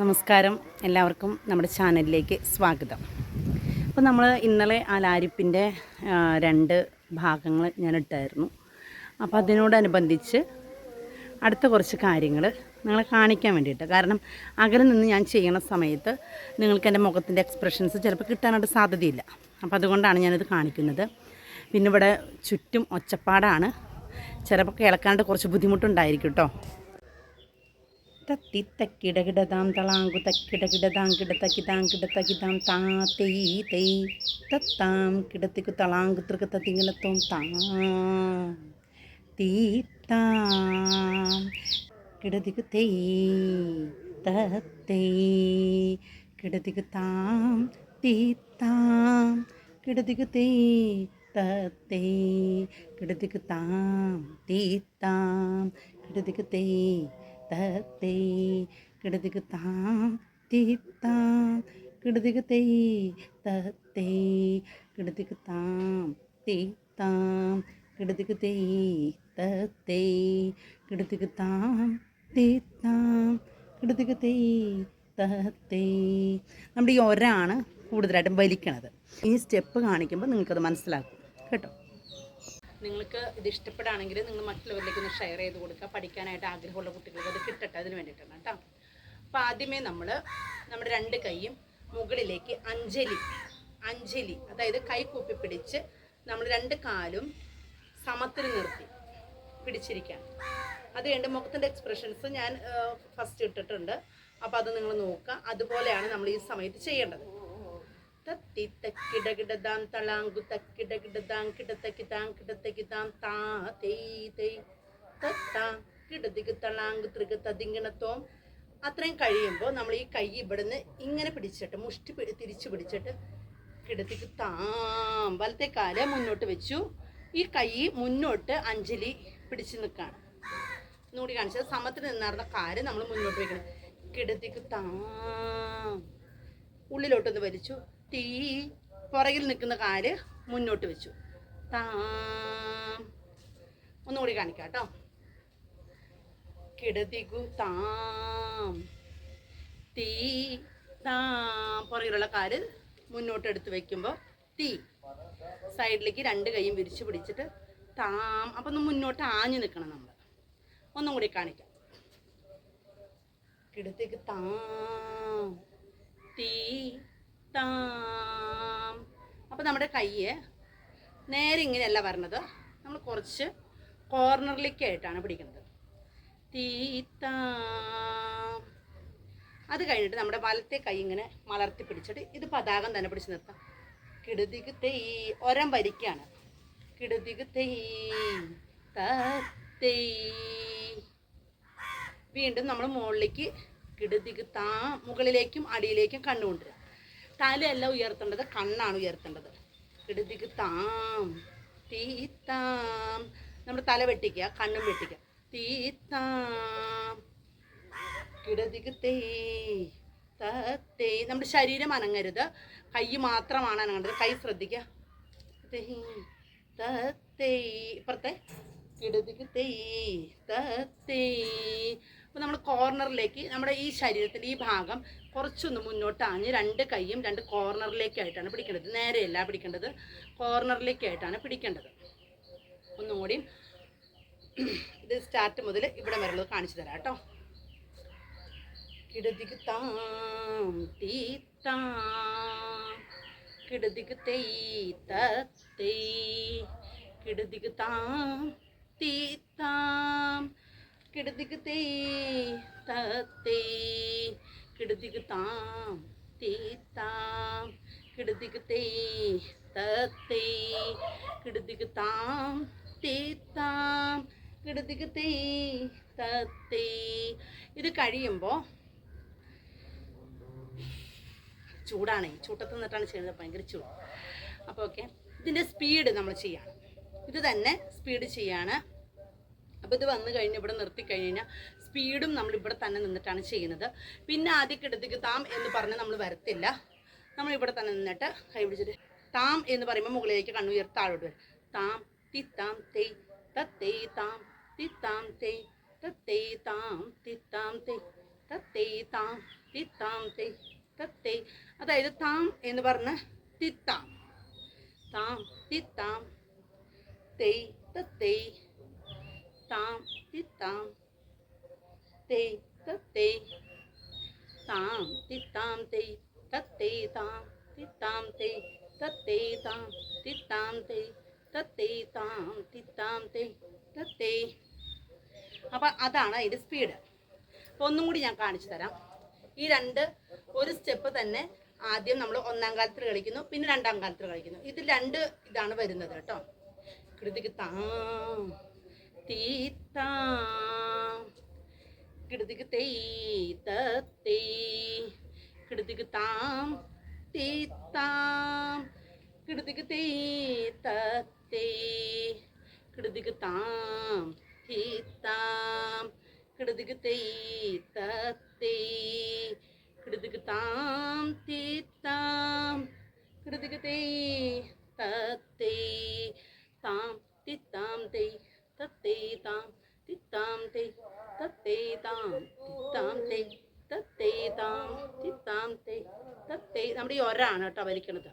നമസ്കാരം. എല്ലാവർക്കും നമ്മുടെ ചാനലിലേക്ക് സ്വാഗതം. അപ്പോൾ നമ്മൾ ഇന്നലെ ആ ലാരിപ്പിന്റെ രണ്ട് ഭാഗങ്ങൾ ഞാൻ ഇട്ടായിരുന്നു. അപ്പോൾ അതിനോടനുബന്ധിച്ച് അടുത്ത കുറച്ച് കാര്യങ്ങൾ നിങ്ങളെ കാണിക്കാൻ വേണ്ടിയിട്ട്. കാരണം അകലെ നിന്ന് ഞാൻ ചെയ്യണ സമയത്ത് നിങ്ങൾക്ക് എന്റെ മുഖത്തിന്റെ എക്സ്പ്രഷൻസ് ചിലപ്പോൾ കിട്ടാനായിട്ട് സാധ്യതയില്ല. അപ്പോൾ അതുകൊണ്ടാണ് ഞാനിത് കാണിക്കുന്നത്. പിന്നെ ഇവിടെ ചുറ്റും ഒച്ചപ്പാടാണ്. ചിലപ്പോൾ കേൾക്കാനായിട്ട് കുറച്ച് ബുദ്ധിമുട്ടുണ്ടായിരിക്കും കേട്ടോ. തത്തി തക്കിടകിടതാം തളാങ്കു തക്കിടകിടതാം കിടത്തക്കിതാം കിടത്തക്കിതാം താ തെയ് തെയ് തത്താം കിടത്തിക്കു തളാങ്കു തൃക്ക് തത്തിങ്കിടത്തോം താ തീ താം കിടതിക്കു തെയ് തത്തേ കിടതിക്കു താം തീ താം കിടതിക്കു തെയ് തത്തേ കിടതിക്കു താം തീ താം കിടതിക്കു തെയ് തത്തേ കിടതിക്ക് താം തീത്താം തത്തേ കിടതിക്ക് താം തീത്താം തത്തേ കിടതിക്ക് താം തീത്താം തത്തേ. നമ്മുടെ ഈ ഒരാണ് കൂടുതലായിട്ടും വലിക്കണത്. ഈ സ്റ്റെപ്പ് കാണിക്കുമ്പോൾ നിങ്ങൾക്കത് മനസ്സിലാക്കും കേട്ടോ? നിങ്ങൾക്ക് ഇത് ഇഷ്ടപ്പെടുകയാണെങ്കിൽ നിങ്ങൾ മറ്റുള്ളവരിലേക്ക് ഒന്ന് ഷെയർ ചെയ്ത് കൊടുക്കുക. പഠിക്കാനായിട്ട് ആഗ്രഹമുള്ള കുട്ടികൾക്ക് അത് കിട്ടട്ടെ അതിന് വേണ്ടിയിട്ടാണ് കേട്ടോ. അപ്പോൾ ആദ്യമേ നമ്മൾ നമ്മുടെ രണ്ട് കൈയും മുകളിലേക്ക് അഞ്ജലി അഞ്ജലി അതായത് കൈ കൂപ്പി പിടിച്ച് നമ്മൾ രണ്ട് കാലും സമത്തിൽ നിർത്തി പിടിച്ചിരിക്കാം അത് കഴിഞ്ഞ് മുഖത്തിന്റെ എക്സ്പ്രഷൻസ് ഞാൻ ഫസ്റ്റ് ഇട്ടിട്ടുണ്ട്. അപ്പോൾ അത് നിങ്ങൾ നോക്കുക. അതുപോലെയാണ് നമ്മൾ ഈ സമയത്ത് ചെയ്യേണ്ടത്. തത്തി തക്കിടകിടതാം തളാങ്കു തക്കിടകിടതാം കിടത്തക്കിതാം കിടത്തക്കിതാം താ തെയ് തത്താം കിടതിക്ക് തളാങ്കു തൃക തതിങ്ങണത്തോം അത്രയും കഴിയുമ്പോൾ നമ്മൾ ഈ കൈ ഇവിടുന്ന് ഇങ്ങനെ പിടിച്ചിട്ട് മുഷ്ടി തിരിച്ചു പിടിച്ചിട്ട് കിടത്തിക്ക് താം വലത്തെ കാൽ മുന്നോട്ട് വെച്ചു ഈ കൈ മുന്നോട്ട് അഞ്ജലി പിടിച്ചു നിൽക്കുകയാണ് ഒന്നുകൂടി കാണിച്ചത് സമത്തിൽ നിന്നാർന്ന കാൽ നമ്മൾ മുന്നോട്ട് വെക്കണം കിടത്തിക്ക് താം ഉള്ളിലോട്ടൊന്ന് വലിച്ചു തീ പുറകിൽ നിൽക്കുന്ന കാൽ മുന്നോട്ട് വെച്ചു. താം. ഒന്നുകൂടി കാണിക്കാം കേട്ടോ. കിടതികു താം. തീ. താം. പുറകിലുള്ള കാൽ മുന്നോട്ട് എടുത്ത് വെക്കുമ്പോൾ തീ. സൈഡിലേക്ക് രണ്ട് കൈയും വിരിച്ചു പിടിച്ചിട്ട് താം. അപ്പം ഒന്ന് മുന്നോട്ട് ആഞ്ഞു നിൽക്കണം നമ്മൾ. ഒന്നും കൂടി കാണിക്കാം. കിടത്തേക്ക് താം. തീ. താം. അപ്പോൾ നമ്മുടെ കയ്യെ നേരെ ഇങ്ങനെയല്ല വരണത്. നമ്മൾ കുറച്ച് കോർണറിലേക്കായിട്ടാണ് പിടിക്കുന്നത്. തീ താം. അത് കഴിഞ്ഞിട്ട് നമ്മുടെ വലത്തെ കൈ ഇങ്ങനെ മലർത്തി പിടിച്ചിട്ട് ഇത് പതാകം തന്നെ പിടിച്ച് നിർത്താം. കിടുതിക്ക് തെയ് ഒരം വരിക്കാണ്. കിടുതിക്ക് തെയ് തത്തേ വീണ്ടും നമ്മൾ മുകളിലേക്ക് കിടുതിക്ക് താ മുകളിലേക്കും അടിയിലേക്കും കണ്ണുകൊണ്ടുവരിക തലയല്ല ഉയർത്തേണ്ടത് കണ്ണാണ് ഉയർത്തേണ്ടത്. കിടുതിക്ക് താം തീത്താം നമ്മൾ തല വെട്ടിക്കുക കണ്ണും വെട്ടിക്കുക. തീത്താം താം. കിടതിക്ക് തേ നമ്മുടെ ശരീരം അനങ്ങരുത്. കൈ മാത്രമാണ് അനങ്ങേണ്ടത്. കൈ ശ്രദ്ധിക്കുക. ഇപ്പുറത്തെ. കിടതിക്ക് തേ തേ. അപ്പോൾ നമ്മൾ കോർണറിലേക്ക് നമ്മുടെ ഈ ശരീരത്തിന്റെ ഈ ഭാഗം കുറച്ചൊന്ന് മുന്നോട്ട് ആഞ്ഞ് രണ്ട് കൈയും രണ്ട് കോർണറിലേക്കായിട്ടാണ് പിടിക്കേണ്ടത്. നേരെയല്ല പിടിക്കേണ്ടത്. കോർണറിലേക്കായിട്ടാണ് പിടിക്കേണ്ടത്. ഒന്നുകൂടി ഇത് സ്റ്റാർട്ട് മുതൽ ഇവിടെ വരെയുള്ളത് കാണിച്ചു തരാം കേട്ടോ. കിടതിക്ക് താം തീ താം. കിടതിക്ക് തെയ്. കിടതിക്ക് താം തീ താം. കിടതിക്ക് തെയ് തത്തേ കിടതിക്ക് താം തീ താം. കിടതിക്ക് തെയ് തത്തേ കിടതിക്ക് താം തീ താം. കിടതിക്ക് തെയ് തത്തേ ഇത് കഴിയുമ്പോൾ ചൂടാണ്. ചൂട്ടത്ത് നിന്നിട്ടാണ് ചെയ്യുന്നത്. ഭയങ്കര ചൂട്. അപ്പോൾ ഓക്കെ. ഇതിന്റെ സ്പീഡ് നമ്മൾ ചെയ്യാണ്. ഇത് തന്നെ സ്പീഡ് ചെയ്യാണ്. അപ്പോൾ ഇത് വന്നു കഴിഞ്ഞ് ഇവിടെ നിർത്തി കഴിഞ്ഞ് കഴിഞ്ഞാൽ സ്പീഡും നമ്മൾ ഇവിടെ തന്നെ നിന്നിട്ടാണ് ചെയ്യുന്നത്. പിന്നെ ആദ്യം കിടത്തിക്ക് താം എന്ന് പറഞ്ഞ് നമ്മൾ വരത്തില്ല. നമ്മൾ ഇവിടെ തന്നെ നിന്നിട്ട് കൈ പിടിച്ചിട്ട് താം എന്ന് പറയുമ്പോൾ മുകളിലേക്ക് കണ്ണുയർ താഴോട്ട് വരും. താം തി താം തെയ് തത്തേ താം തി താം തെയ് തത്തേ താം തി താം തെയ് തത്തേ താം തി താം തേ തത്തേ അതായത് താം എന്ന് പറഞ്ഞ തിത്താം താം. തിത്താം തേയ് തത്തേ താം തിത്താം തേ. തത്തേ താം തിത്താം തേ തത്തേ താം തിത്താം തേ തത്തേ താം തിത്താം തേ തത്തേ താം തിത്താം തേ തത്തേ അപ്പം അതാണ് അതിന്റെ സ്പീഡ്. അപ്പോൾ ഒന്നും കൂടി ഞാൻ കാണിച്ചു തരാം. ഈ രണ്ട് ഒരു സ്റ്റെപ്പ് തന്നെ ആദ്യം നമ്മൾ ഒന്നാം കാലത്തിൽ കളിക്കുന്നു പിന്നെ രണ്ടാം കാലത്തിൽ കളിക്കുന്നു. ഇത് രണ്ട് ഇതാണ് വരുന്നത് കേട്ടോ. കൃതിക്ക് താം. തീ താം കിടതിക്ക് തെയ് തത്തേ കിടതിക്ക് താം തീ താം കിടതിക്ക് തെയ് തത്തേ കിടതിക്ക് താം തീ താം കിടതിക്ക് തെയ് തത്തേ കിടതിക്ക് താം തീ താം കിടതിക്ക് തെയ് തത്തേ താം തിത്താം തേ തത്തേ താം തിത്താം തേ തത്തേ താം തിത്താം തേ തത്തേ നമ്മുടെ ഈ ഒരാണ് കേട്ടോ വലിക്കണത്.